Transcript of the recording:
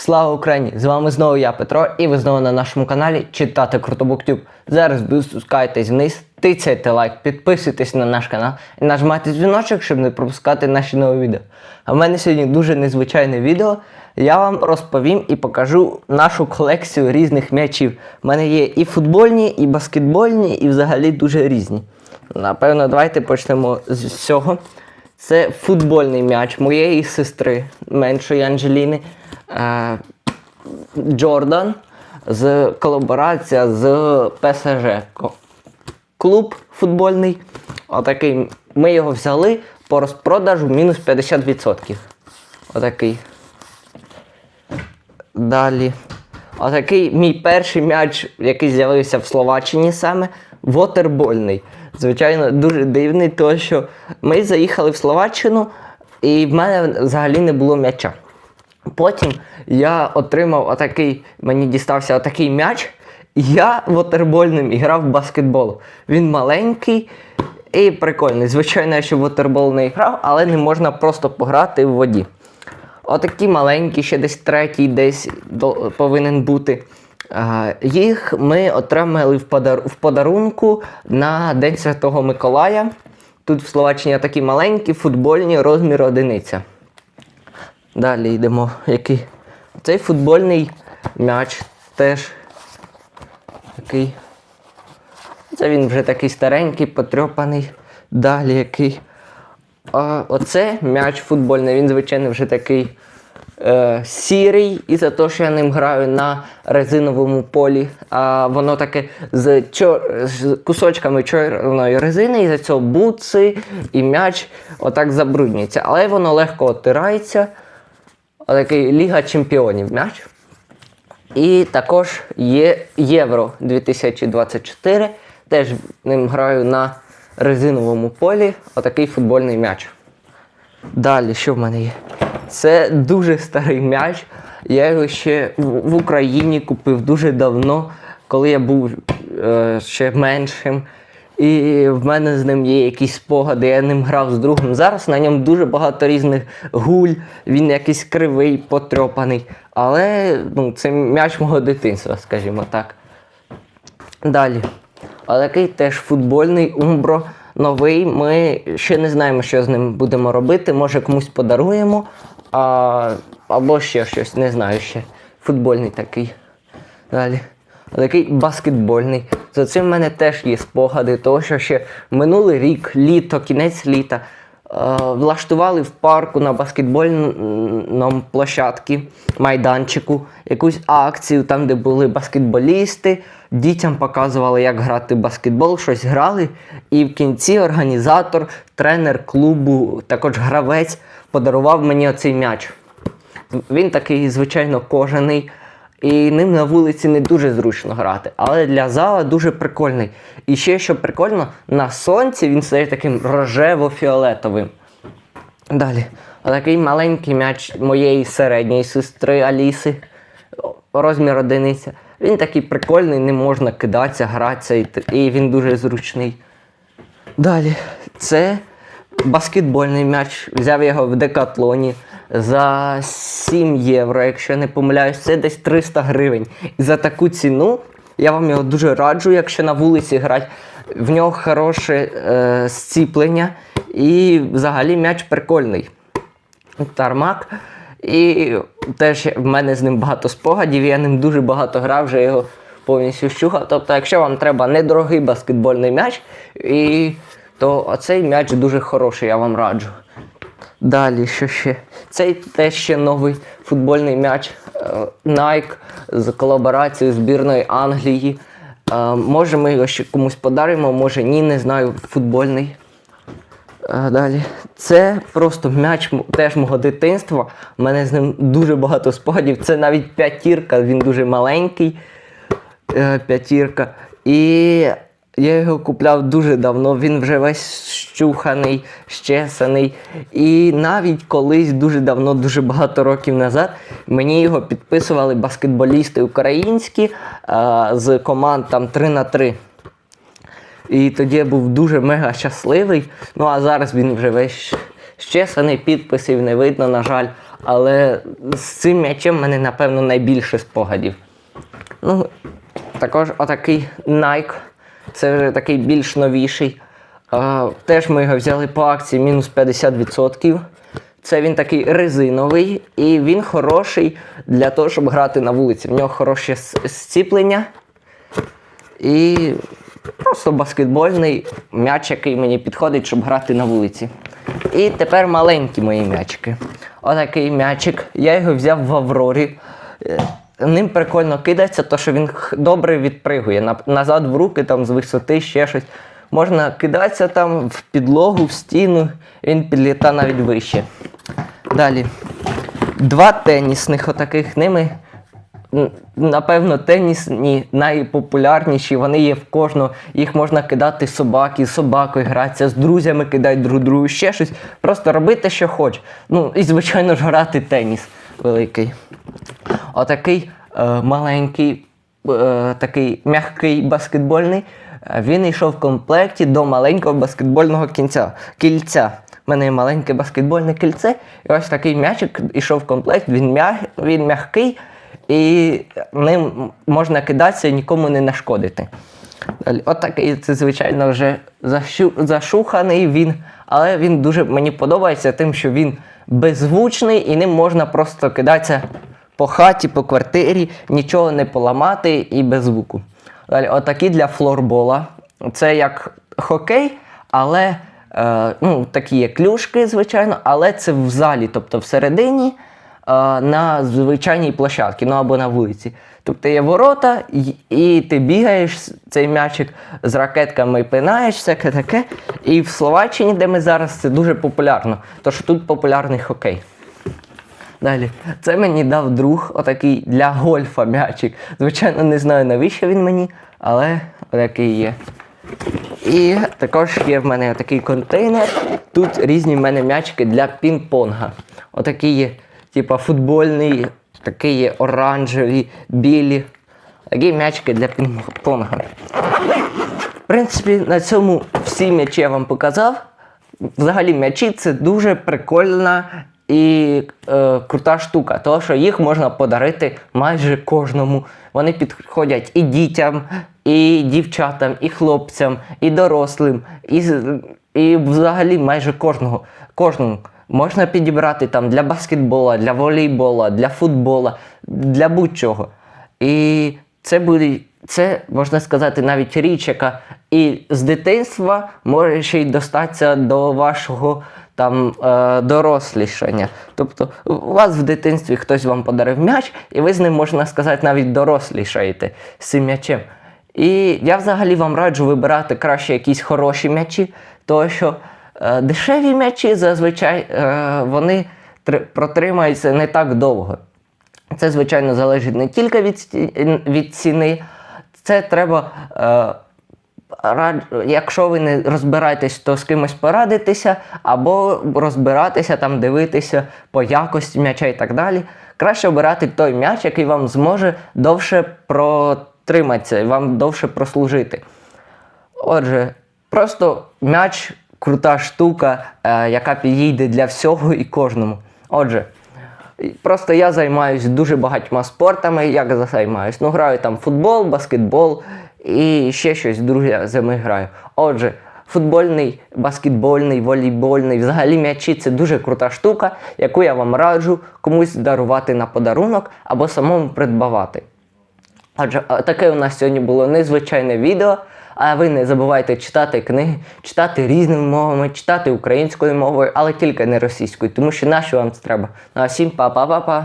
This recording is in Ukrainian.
Слава Україні! З вами знову я, Петро, і ви знову на нашому каналі Читати Крутобуктюб. Зараз ви спускаєтесь вниз, тицяйте лайк, підписуйтесь на наш канал і нажимайте дзвіночок, щоб не пропускати наші нові відео. А в мене сьогодні дуже незвичайне відео. Я вам розповім і покажу нашу колекцію різних м'ячів. У мене є і футбольні, і баскетбольні, і взагалі дуже різні. Напевно, давайте почнемо з цього. Це футбольний м'яч моєї сестри, меншої Анджеліни. Е, Джордан з колаборація з ПСЖ. Клуб футбольний. Отакий. Ми його взяли по розпродажу мінус 50%. Отакий. Далі. Отакий мій перший м'яч, який з'явився в Словаччині саме, вотербольний. Звичайно, дуже дивний, тому що ми заїхали в Словаччину, і в мене взагалі не було м'яча. Потім я отримав отакий, мені дістався отакий м'яч, і я вотербольним і грав в баскетбол. Він маленький і прикольний. Звичайно, я ще в вотербол не грав, але не можна просто пограти в воді. Отакі маленькі, ще десь третій, десь повинен бути. Їх ми отримали в, подар... в подарунку на День Святого Миколая. Тут в Словаччині такі маленькі, футбольні, розмір одиниця. Далі йдемо. Який? Цей футбольний м'яч теж такий. Це він вже такий старенький, потрьопаний. Далі який. А оце м'яч футбольний, він, звичайно, вже такий е, сірий, і за те, що я ним граю на резиновому полі. А воно таке з, чор... з кусочками чорної резини, і за цього бутси і м'яч отак забруднюється. Але воно легко отирається. Отакий Ліга Чемпіонів м'яч. І також є Євро 2024. Теж ним граю на резиновому полі. Отакий футбольний м'яч. Далі, що в мене є? Це дуже старий м'яч. Я його ще в Україні купив дуже давно, коли я був е, ще меншим. І в мене з ним є якісь спогади, я ним грав з другом. Зараз на ньому дуже багато різних гуль, він якийсь кривий, потрьопаний. Але ну, це м'яч мого дитинства, скажімо так. Далі. Отакий теж футбольний умбро новий. Ми ще не знаємо, що з ним будемо робити. Може комусь подаруємо. А, або ще щось, не знаю ще. Футбольний такий. Далі. Такий баскетбольний. За цим в мене теж є спогади, того, що ще минулий рік, літо, кінець літа. е, Влаштували в парку на баскетбольному площадці, майданчику, якусь акцію, там, де були баскетболісти. Дітям показували, як грати баскетбол, щось грали. І в кінці організатор, тренер клубу, також гравець, подарував мені оцей м'яч. Він такий, звичайно, кожаний. І ним на вулиці не дуже зручно грати, але для зала дуже прикольний. І ще що прикольно, на сонці він стає таким рожево-фіолетовим. Далі, отакий маленький м'яч моєї середньої сестри Аліси, розмір одиниця. Він такий прикольний, не можна кидатися, гратися, і він дуже зручний. Далі, це баскетбольний м'яч. Взяв його в декатлоні за 7 євро, якщо я не помиляюсь, це десь 300 гривень. І за таку ціну я вам його дуже раджу, якщо на вулиці грати. В нього хороше е, зціплення і взагалі м'яч прикольний. Тармак. І теж в мене з ним багато спогадів, я ним дуже багато грав, вже його повністю щухав. Тобто, якщо вам треба недорогий баскетбольний м'яч, і, то оцей м'яч дуже хороший, я вам раджу. Далі, що ще? Цей теж ще новий футбольний м'яч е, Nike з колаборацією збірної Англії. Е, Може, ми його ще комусь подаримо, може ні, не знаю, футбольний. Далі. Це просто м'яч теж мого дитинства. У мене з ним дуже багато спогадів. Це навіть п'ятірка, він дуже маленький. Е, п'ятірка. І я його купляв дуже давно. Він вже весь щуханий, щесаний. І навіть колись дуже давно, дуже багато років назад, мені його підписували баскетболісти українські е, з команд там 3 на 3 і тоді я був дуже мега щасливий. Ну а зараз він вже весь щесаний, підписів не видно, на жаль. але з цим м'ячем в мене, напевно, найбільше спогадів. Ну, також отакий Nike. Це вже такий більш новіший. А, теж ми його взяли по акції мінус 50%. Це він такий резиновий, і він хороший для того, щоб грати на вулиці. В нього хороше зціплення. І просто баскетбольний м'яч, який мені підходить, щоб грати на вулиці. І тепер маленькі мої м'ячики. Отакий м'ячик. Я його взяв в Аврорі. Ним прикольно кидається, то що він добре відпригує. Назад в руки, там з висоти, ще щось. Можна кидатися там в підлогу, в стіну, він підліта навіть вище. Далі. Два тенісних отаких ними Напевно, тенісні найпопулярніші, вони є в кожного. Їх можна кидати собаки, з собакою гратися, з друзями кидати друг другу, ще щось. Просто робити, що хоч. Ну і, звичайно ж, грати теніс великий. Отакий е, маленький, е, такий м'який баскетбольний. е, Він йшов в комплекті до маленького баскетбольного кінця, кільця. У мене є маленьке баскетбольне кільце, і ось такий м'ячик йшов в комплект, він, м'я... він м'який, і ним можна кидатися і нікому не нашкодити. Далі, от такий, це, звичайно, вже зашу... зашуханий він, але він дуже мені подобається тим, що він беззвучний і ним можна просто кидатися по хаті, по квартирі, нічого не поламати і без звуку. Далі, отакі для флорбола. Це як хокей, але е, ну, такі є клюшки, звичайно, але це в залі, тобто всередині на звичайній площадці, ну або на вулиці. Тобто є ворота, і, ти бігаєш цей м'ячик з ракетками пинаєш, всяке таке. І в Словаччині, де ми зараз, це дуже популярно. Тож тут популярний хокей. Далі, це мені дав друг, отакий для гольфа м'ячик. Звичайно, не знаю навіщо він мені, але отакий є. І також є в мене такий контейнер. Тут різні в мене м'ячики для пінг-понга. Отакі є, типа футбольний, такі є оранжеві, білі. Такі м'ячики для пінг-понга. В принципі, на цьому всі м'ячі я вам показав. Взагалі, м'ячі це дуже прикольна і е, крута штука, тому що їх можна подарити майже кожному. Вони підходять і дітям, і дівчатам, і хлопцям, і дорослим, і, і взагалі майже кожного. кожному. Можна підібрати там для баскетбола, для волейбола, для футбола, для будь-чого. І це буде, це можна сказати, навіть річ, яка і з дитинства може ще й достатися до вашого там е, дорослішання. Тобто у вас в дитинстві хтось вам подарив м'яч, і ви з ним, можна сказати, навіть дорослішаєте з цим м'ячем. І я взагалі вам раджу вибирати краще якісь хороші м'ячі, тому що дешеві м'ячі зазвичай е, вони протримаються не так довго. Це, звичайно, залежить не тільки від, ціни. Це треба, е, якщо ви не розбираєтесь, то з кимось порадитися, або розбиратися, там, дивитися по якості м'яча і так далі. Краще обирати той м'яч, який вам зможе довше протриматися і вам довше прослужити. Отже, просто м'яч крута штука, е, яка підійде для всього і кожному. Отже, просто я займаюся дуже багатьма спортами. Як займаюся? Ну, граю там футбол, баскетбол і ще щось друге зими граю. Отже, футбольний, баскетбольний, волейбольний, взагалі м'ячі це дуже крута штука, яку я вам раджу комусь дарувати на подарунок або самому придбавати. Отже, таке у нас сьогодні було незвичайне відео. А ви не забувайте читати книги, читати різними мовами, читати українською мовою, але тільки не російською, тому що нащо вам це треба. Ну а всім па-па-па-па.